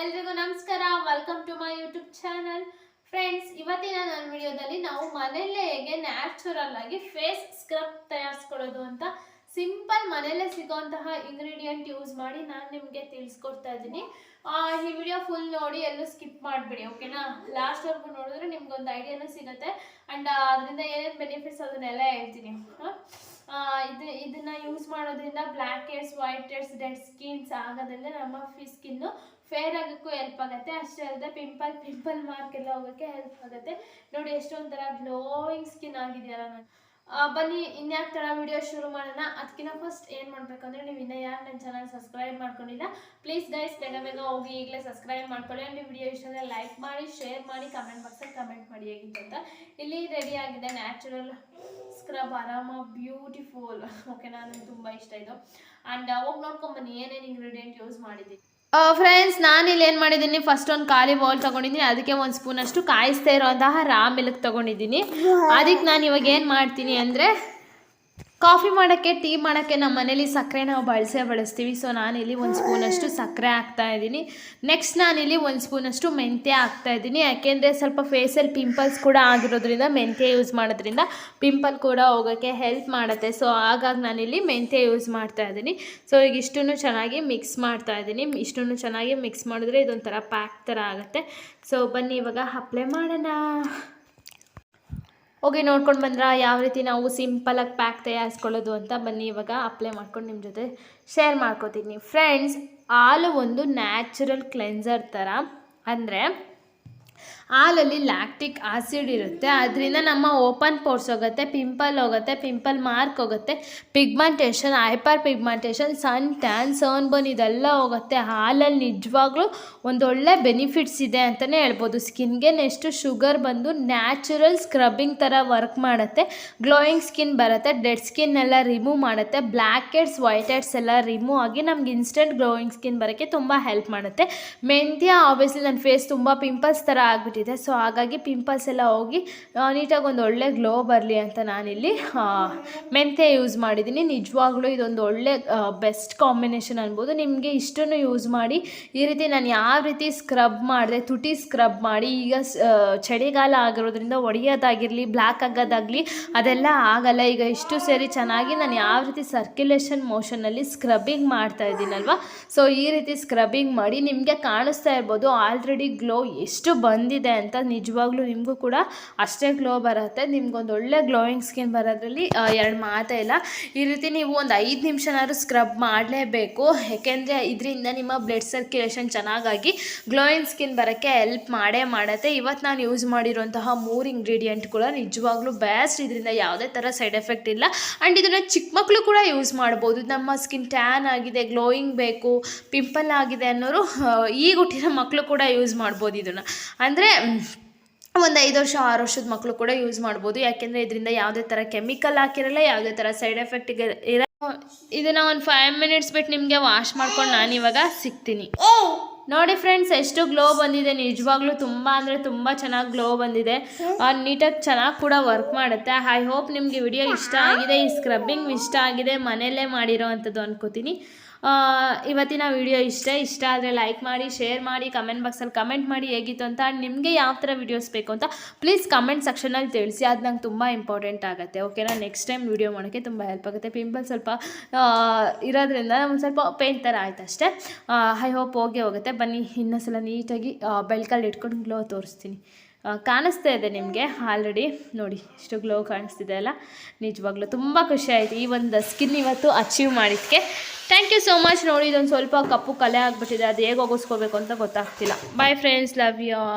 ಎಲ್ರಿಗೂ ನಮಸ್ಕಾರ. Welcome to my YouTube channel friends ಇವತ್ತಿನ ನನ್ನ ವಿಡಿಯೋದಲ್ಲಿ ನಾವು ಮನೆಯಲ್ಲೇ ಹೇಗೆ ನ್ಯಾಚುರಲ್ ಆಗಿ ಫೇಸ್ ಸ್ಕ್ರಬ್ ತಯಾರಿಸ್ಕೊಳ್ಳೋದು ಅಂತ ಸಿಂಪಲ್ ಮನೆಯಲ್ಲೇ ಸಿಗೋಂತಹ ಇಂಗ್ರೀಡಿಯೆಂಟ್ ಯೂಸ್ ಮಾಡಿ ನಾನು ನಿಮಗೆ ತಿಳಿಸ್ಕೊಡ್ತಾ ಇದ್ದೀನಿ. ಈ ವಿಡಿಯೋ ಫುಲ್ ನೋಡಿ ಎಲ್ಲೂ ಸ್ಕಿಪ್ ಮಾಡಿಬಿಡಿ ಓಕೆನಾ ಲಾಸ್ಟ್ವರೆಗೂ ನೋಡಿದ್ರೆ ನಿಮ್ಗೊಂದು ಐಡಿಯಾನೂ ಸಿಗುತ್ತೆ. ಆ್ಯಂಡ್ ಅದರಿಂದ ಏನೇನು ಬೆನಿಫಿಟ್ಸ್ ಅದನ್ನೆಲ್ಲ ಹೇಳ್ತೀನಿ. ಇದು, ಇದನ್ನು ಯೂಸ್ ಮಾಡೋದ್ರಿಂದ black hairs white hairs dead skins ಆಗೋದಲ್ಲೇ ನಮ್ಮ ಫಿ ಸ್ಕಿನ್ನು ಫೇರ್ ಆಗೋಕ್ಕೂ ಹೆಲ್ಪ್ ಆಗುತ್ತೆ. ಅಷ್ಟೇ ಅಲ್ಲದೆ ಪಿಂಪಲ್ ಪಿಂಪಲ್ ಮಾರ್ಕ್ ಎಲ್ಲ ಹೋಗೋಕ್ಕೆ ಹೆಲ್ಪ್ ಆಗುತ್ತೆ. ನೋಡಿ ಎಷ್ಟೊಂಥರ ಗ್ಲೋಯಿಂಗ್ ಸ್ಕಿನ್ ಆಗಿದೆಯಲ್ಲ ನಾನು ಬನ್ನಿ, ಇನ್ಯಾಕೆ ಥರ ವಿಡಿಯೋ ಶುರು ಮಾಡೋಣ? ಅದಕ್ಕಿಂತ ಫಸ್ಟ್ ಏನು ಮಾಡಬೇಕಂದ್ರೆ ನೀವು ಇನ್ನೂ ಯಾರು ನನ್ನ ಚಾನಲ್ ಸಬ್ಸ್ಕ್ರೈಬ್ ಮಾಡ್ಕೊಂಡಿಲ್ಲ ಪ್ಲೀಸ್ ಗೈಸ್ ಬೇಗ ಬೇಗ ಹೋಗಿ ಈಗಲೇ ಸಬ್ಸ್ಕ್ರೈಬ್ ಮಾಡ್ಕೊಳ್ಳಿ. ನೀವು ವಿಡಿಯೋ ಇಷ್ಟ ಲೈಕ್ ಮಾಡಿ ಶೇರ್ ಮಾಡಿ ಕಮೆಂಟ್ ಬಾಕ್ಸಲ್ಲಿ ಕಮೆಂಟ್ ಮಾಡಿ ಹೇಗಿತ್ತು ಅಂತ. ಇಲ್ಲಿ ರೆಡಿ ಆಗಿದೆ ನ್ಯಾಚುರಲ್ ಸ್ಕ್ರಬ್ ಆರಾಮ ಬ್ಯೂಟಿಫುಲ್ ಓಕೆ ನನಗೆ ತುಂಬ ಇಷ್ಟ ಇದು. ಆ್ಯಂಡ್ ಹೋಗಿ ನೋಡ್ಕೊಂಬನ್ನಿ ಏನೇನು ಇಂಗ್ರೀಡಿಯೆಂಟ್ ಯೂಸ್ ಮಾಡಿದ್ದೀನಿ. ಫ್ರೆಂಡ್ಸ್ ನಾನು ಇಲ್ಲಿ ಏನು ಮಾಡಿದ್ದೀನಿ? ಫಸ್ಟ್ ಒಂದು ಖಾಲಿ ಬೌಲ್ ತೊಗೊಂಡಿದ್ದೀನಿ. ಅದಕ್ಕೆ ಒಂದು ಸ್ಪೂನ್ ಅಷ್ಟು ಕಾಯಿಸ್ತಾ ಇರೋಂತಹ ರಾ ಮಿಲ್ಕ್ ತೊಗೊಂಡಿದ್ದೀನಿ. ಅದಕ್ಕೆ ನಾನು ಇವಾಗ ಏನು ಮಾಡ್ತೀನಿ ಅಂದರೆ ಕಾಫಿ ಮಾಡೋಕ್ಕೆ, ಟೀ ಮಾಡೋಕ್ಕೆ ನಮ್ಮ ಮನೇಲಿ ಸಕ್ಕರೆ ನಾವು ಬಳಸೇ ಬಳಸ್ತೀವಿ. ಸೊ ನಾನಿಲ್ಲಿ ಒಂದು ಸ್ಪೂನಷ್ಟು ಸಕ್ಕರೆ ಹಾಕ್ತಾ ಇದ್ದೀನಿ. ನೆಕ್ಸ್ಟ್ ನಾನಿಲ್ಲಿ ಒಂದು ಸ್ಪೂನಷ್ಟು ಮೆಂತ್ಯ ಹಾಕ್ತಾ ಇದ್ದೀನಿ. ಯಾಕೆಂದರೆ ಸ್ವಲ್ಪ ಫೇಸಲ್ಲಿ ಪಿಂಪಲ್ಸ್ ಕೂಡ ಆಗಿರೋದ್ರಿಂದ ಮೆಂತ್ಯ ಯೂಸ್ ಮಾಡೋದ್ರಿಂದ ಪಿಂಪಲ್ ಕೂಡ ಹೋಗೋಕ್ಕೆ ಹೆಲ್ಪ್ ಮಾಡುತ್ತೆ. ಸೊ ಹಾಗಾಗಿ ನಾನಿಲ್ಲಿ ಮೆಂತ್ಯ ಯೂಸ್ ಮಾಡ್ತಾ ಇದ್ದೀನಿ. ಸೊ ಈಗ ಇಷ್ಟನ್ನು ಚೆನ್ನಾಗಿ ಮಿಕ್ಸ್ ಮಾಡ್ತಾ ಇದ್ದೀನಿ. ಇಷ್ಟನ್ನು ಚೆನ್ನಾಗಿ ಮಿಕ್ಸ್ ಮಾಡಿದ್ರೆ ಇದೊಂಥರ ಪ್ಯಾಕ್ ಥರ ಆಗುತ್ತೆ. ಸೊ ಬನ್ನಿ, ಇವಾಗ ಅಪ್ಲೈ ಮಾಡೋಣ. ಹೋಗಿ ನೋಡ್ಕೊಂಡು ಬಂದ್ರ ಯಾವ ರೀತಿ ನಾವು ಸಿಂಪಲಾಗಿ ಪ್ಯಾಕ್ ತಯಾರಿಸ್ಕೊಳ್ಳೋದು ಅಂತ ಬನ್ನಿ ಇವಾಗ ಅಪ್ಲೈ ಮಾಡ್ಕೊಂಡು ನಿಮ್ಮ ಜೊತೆ ಶೇರ್ ಮಾಡ್ಕೋತೀನಿ. ಫ್ರೆಂಡ್ಸ್ ಹಾಲು ಒಂದು ನ್ಯಾಚುರಲ್ ಕ್ಲೆನ್ಸರ್ ಥರ ಅಂದರೆ ಹಾಲಲ್ಲಿ ಲ್ಯಾಕ್ಟಿಕ್ ಆಸಿಡ್ ಇರುತ್ತೆ. ಅದರಿಂದ ನಮ್ಮ ಓಪನ್ ಪೋರ್ಸ್ ಹೋಗುತ್ತೆ, ಪಿಂಪಲ್ ಹೋಗುತ್ತೆ, ಪಿಂಪಲ್ ಮಾರ್ಕ್ ಹೋಗುತ್ತೆ, pigmentation, hyper pigmentation, suntan, sunburn ಇದೆಲ್ಲ ಹೋಗುತ್ತೆ. ಹಾಲಲ್ಲಿ ನಿಜವಾಗ್ಲೂ ಒಂದೊಳ್ಳೆ ಬೆನಿಫಿಟ್ಸ್ ಇದೆ ಅಂತಲೇ ಹೇಳ್ಬೋದು. ಸ್ಕಿನ್ಗೆ ನೆಕ್ಸ್ಟು ಶುಗರ್ ಬಂದು ನ್ಯಾಚುರಲ್ ಸ್ಕ್ರಬ್ಬಿಂಗ್ ಥರ ವರ್ಕ್ ಮಾಡುತ್ತೆ. ಗ್ಲೋಯಿಂಗ್ ಸ್ಕಿನ್ ಬರುತ್ತೆ, ಡೆಡ್ ಸ್ಕಿನ್ ಎಲ್ಲ ರಿಮೂವ್ ಮಾಡುತ್ತೆ. ಬ್ಲ್ಯಾಕ್ ಹೆಡ್ಸ್, ವೈಟ್ ಹೆಡ್ಸ್ ಎಲ್ಲ ರಿಮೂವ್ ಆಗಿ ನಮ್ಗೆ ಇನ್ಸ್ಟೆಂಟ್ ಗ್ಲೋಯಿಂಗ್ ಸ್ಕಿನ್ ಬರೋಕ್ಕೆ ತುಂಬ ಹೆಲ್ಪ್ ಮಾಡುತ್ತೆ. ಮೆಂತ್ಯ, ಆಬ್ವಿಯಸ್ಲಿ ನನ್ನ ಫೇಸ್ ತುಂಬ ಪಿಂಪಲ್ಸ್ ಥರ ಆಗಿಬಿಟ್ಟಿದೆ. ಸೊ ಹಾಗಾಗಿ ಪಿಂಪಲ್ಸ್ ಎಲ್ಲ ಹೋಗಿ ನೀಟಾಗಿ ಒಂದು ಒಳ್ಳೆ ಗ್ಲೋ ಬರಲಿ ಅಂತ ನಾನಿಲ್ಲಿ ಮೆಂತೆ ಯೂಸ್ ಮಾಡಿದ್ದೀನಿ. ನಿಜವಾಗ್ಲೂ ಇದೊಂದು ಒಳ್ಳೆ ಬೆಸ್ಟ್ ಕಾಂಬಿನೇಷನ್ ಅನ್ಬೋದು. ನಿಮಗೆ ಇಷ್ಟನ್ನು ಯೂಸ್ ಮಾಡಿ, ಈ ರೀತಿ ನಾನು ಯಾವ ರೀತಿ ಸ್ಕ್ರಬ್ ಮಾಡಿದೆ, ತುಟಿ ಸ್ಕ್ರಬ್ ಮಾಡಿ, ಈಗ ಚಳಿಗಾಲ ಆಗಿರೋದ್ರಿಂದ ಒಡೆಯೋದಾಗಿರಲಿ ಬ್ಲ್ಯಾಕ್ ಆಗೋದಾಗಲಿ, ಅದೆಲ್ಲ ಆಗಲ್ಲ. ಈಗ ಇಷ್ಟು ಸೇರಿ ಚೆನ್ನಾಗಿ ನಾನು ಯಾವ ರೀತಿ ಸರ್ಕ್ಯುಲೇಷನ್ ಮೋಷನಲ್ಲಿ ಸ್ಕ್ರಬ್ಬಿಂಗ್ ಮಾಡ್ತಾ ಇದ್ದೀನಲ್ವ? ಸೊ ಈ ರೀತಿ ಸ್ಕ್ರಬ್ಬಿಂಗ್ ಮಾಡಿ ನಿಮಗೆ ಕಾಣಿಸ್ತಾ ಇರ್ಬೋದು. ಆಲ್ರೆಡಿ ಗ್ಲೋ ಎಷ್ಟು ಬಂದಿದೆ ಅಂತ ನಿಜವಾಗ್ಲೂ ನಿಮಗೂ ಕೂಡ ಅಷ್ಟೇ ಗ್ಲೋ ಬರುತ್ತೆ. ನಿಮ್ಗೊಂದು ಒಳ್ಳೆ ಗ್ಲೋಯಿಂಗ್ ಸ್ಕಿನ್ ಬರೋದ್ರಲ್ಲಿ ಎರಡು ಮಾತೇ ಇಲ್ಲ. ಈ ರೀತಿ ನೀವು ಒಂದು ಐದು ನಿಮಿಷನಾದ್ರು ಸ್ಕ್ರಬ್ ಮಾಡಲೇಬೇಕು. ಯಾಕೆಂದರೆ ಇದರಿಂದ ನಿಮ್ಮ ಬ್ಲಡ್ ಸರ್ಕ್ಯುಲೇಷನ್ ಚೆನ್ನಾಗಾಗಿ ಗ್ಲೋಯಿಂಗ್ ಸ್ಕಿನ್ ಬರೋಕ್ಕೆ ಹೆಲ್ಪ್ ಮಾಡೇ ಮಾಡುತ್ತೆ. ಇವತ್ತು ನಾನು ಯೂಸ್ ಮಾಡಿರುವಂತಹ ಮೂರು ಇಂಗ್ರೀಡಿಯೆಂಟ್ ಕೂಡ ನಿಜವಾಗ್ಲೂ ಬೆಸ್ಟ್ ಇದರಿಂದ ಯಾವುದೇ ಥರ ಸೈಡ್ ಎಫೆಕ್ಟ್ ಇಲ್ಲ. ಆ್ಯಂಡ್ ಇದನ್ನು ಚಿಕ್ಕ ಮಕ್ಕಳು ಕೂಡ ಯೂಸ್ ಮಾಡ್ಬೋದು. ನಮ್ಮ ಸ್ಕಿನ್ ಟ್ಯಾನ್ ಆಗಿದೆ ಗ್ಲೋಯಿಂಗ್ ಬೇಕು ಪಿಂಪಲ್ ಆಗಿದೆ ಅನ್ನೋರು ಈಗ ಹುಟ್ಟಿರೋ ಮಕ್ಕಳು ಕೂಡ ಯೂಸ್ ಮಾಡ್ಬೋದು ಇದನ್ನು. ಅಂದರೆ ಒಂದು ಐದು ವರ್ಷ, ಆರು ವರ್ಷದ ಮಕ್ಕಳು ಕೂಡ ಯೂಸ್ ಮಾಡ್ಬೋದು. ಯಾಕೆಂದರೆ ಇದರಿಂದ ಯಾವುದೇ ಥರ ಕೆಮಿಕಲ್ ಹಾಕಿರಲ್ಲ, ಯಾವುದೇ ಥರ ಸೈಡ್ ಎಫೆಕ್ಟ್ ಇರ ಇದನ್ನು ಒಂದು ಫೈವ್ ಮಿನಿಟ್ಸ್ ಬಿಟ್ಟು ನಿಮಗೆ ವಾಶ್ ಮಾಡ್ಕೊಂಡು ನಾನು ಇವಾಗ ಸಿಗ್ತೀನಿ. ನೋಡಿ ಫ್ರೆಂಡ್ಸ್ ಎಷ್ಟು ಗ್ಲೋ ಬಂದಿದೆ. ನಿಜವಾಗ್ಲೂ ತುಂಬ ಅಂದರೆ ತುಂಬ ಚೆನ್ನಾಗಿ ಗ್ಲೋ ಬಂದಿದೆ. ನೀಟಾಗಿ ಚೆನ್ನಾಗಿ ಕೂಡ ವರ್ಕ್ ಮಾಡುತ್ತೆ. ಐ ಹೋಪ್ ನಿಮಗೆ ವಿಡಿಯೋ ಇಷ್ಟ ಆಗಿದೆ. ಈ ಸ್ಕ್ರಬ್ಬಿಂಗ್ ಇಷ್ಟ ಆಗಿದೆ. ಮನೆಯಲ್ಲೇ ಮಾಡಿರೋ ಅಂಥದ್ದು ಅನ್ಕೋತೀನಿ. ಇವತ್ತಿನ ವಿಡಿಯೋ ಇಷ್ಟ. ಇಷ್ಟ ಆದರೆ ಲೈಕ್ ಮಾಡಿ ಶೇರ್ ಮಾಡಿ ಕಮೆಂಟ್ ಬಾಕ್ಸಲ್ಲಿ ಕಮೆಂಟ್ ಮಾಡಿ ಹೇಗಿತ್ತು ಅಂತ ನಿಮಗೆ ಯಾವ ಥರ ವಿಡಿಯೋಸ್ ಬೇಕು ಅಂತ ಪ್ಲೀಸ್ ಕಮೆಂಟ್ ಸೆಕ್ಷನಲ್ಲಿ ತಿಳಿಸಿ. ಅದು ನಂಗೆ ತುಂಬ ಇಂಪಾರ್ಟೆಂಟ್ ಆಗುತ್ತೆ. ಓಕೆನಾ ನೆಕ್ಸ್ಟ್ ಟೈಮ್ ವೀಡಿಯೋ ಮಾಡೋಕ್ಕೆ ತುಂಬ ಹೆಲ್ಪ್ ಆಗುತ್ತೆ. ಪಿಂಪಲ್ ಸ್ವಲ್ಪ ಇರೋದ್ರಿಂದ ಒಂದು ಸ್ವಲ್ಪ ಪೇಂಟ್ ಥರ ಆಯ್ತು ಅಷ್ಟೇ. ಐ ಹೋಪ್ ಹೋಗೇ ಹೋಗುತ್ತೆ. ಬನ್ನಿ, ಇನ್ನೊಂದ್ಸಲ ನೀಟಾಗಿ ಬೆಳ್ಕಲ್ಲಿ ಇಟ್ಕೊಂಡು ಗ್ಲೋ ತೋರಿಸ್ತೀನಿ. ಕಾಣಿಸ್ತಾ ಇದೆ ನಿಮಗೆ ಆಲ್ರೆಡಿ ನೋಡಿ, ಇಷ್ಟು ಗ್ಲೋ ಕಾಣಿಸ್ತಿದೆ ಅಲ್ಲ? ನಿಜವಾಗ್ಲೂ ತುಂಬ ಖುಷಿ ಆಯಿತು. ಈ ಒಂದು ಸ್ಕಿನ್ ಇವತ್ತು ಅಚೀವ್ ಮಾಡಿದ್ದಕ್ಕೆ. ಥ್ಯಾಂಕ್ ಯು ಸೋ ಮಚ್ ನೋಡಿ, ಇದೊಂದು ಸ್ವಲ್ಪ ಕಪ್ಪು ಕಲೆ ಆಗಿಬಿಟ್ಟಿದೆ. ಅದು ಹೇಗೆ ಹೋಗಿಸ್ಕೋಬೇಕು ಅಂತ ಗೊತ್ತಾಗ್ತಿಲ್ಲ. Bye friends love you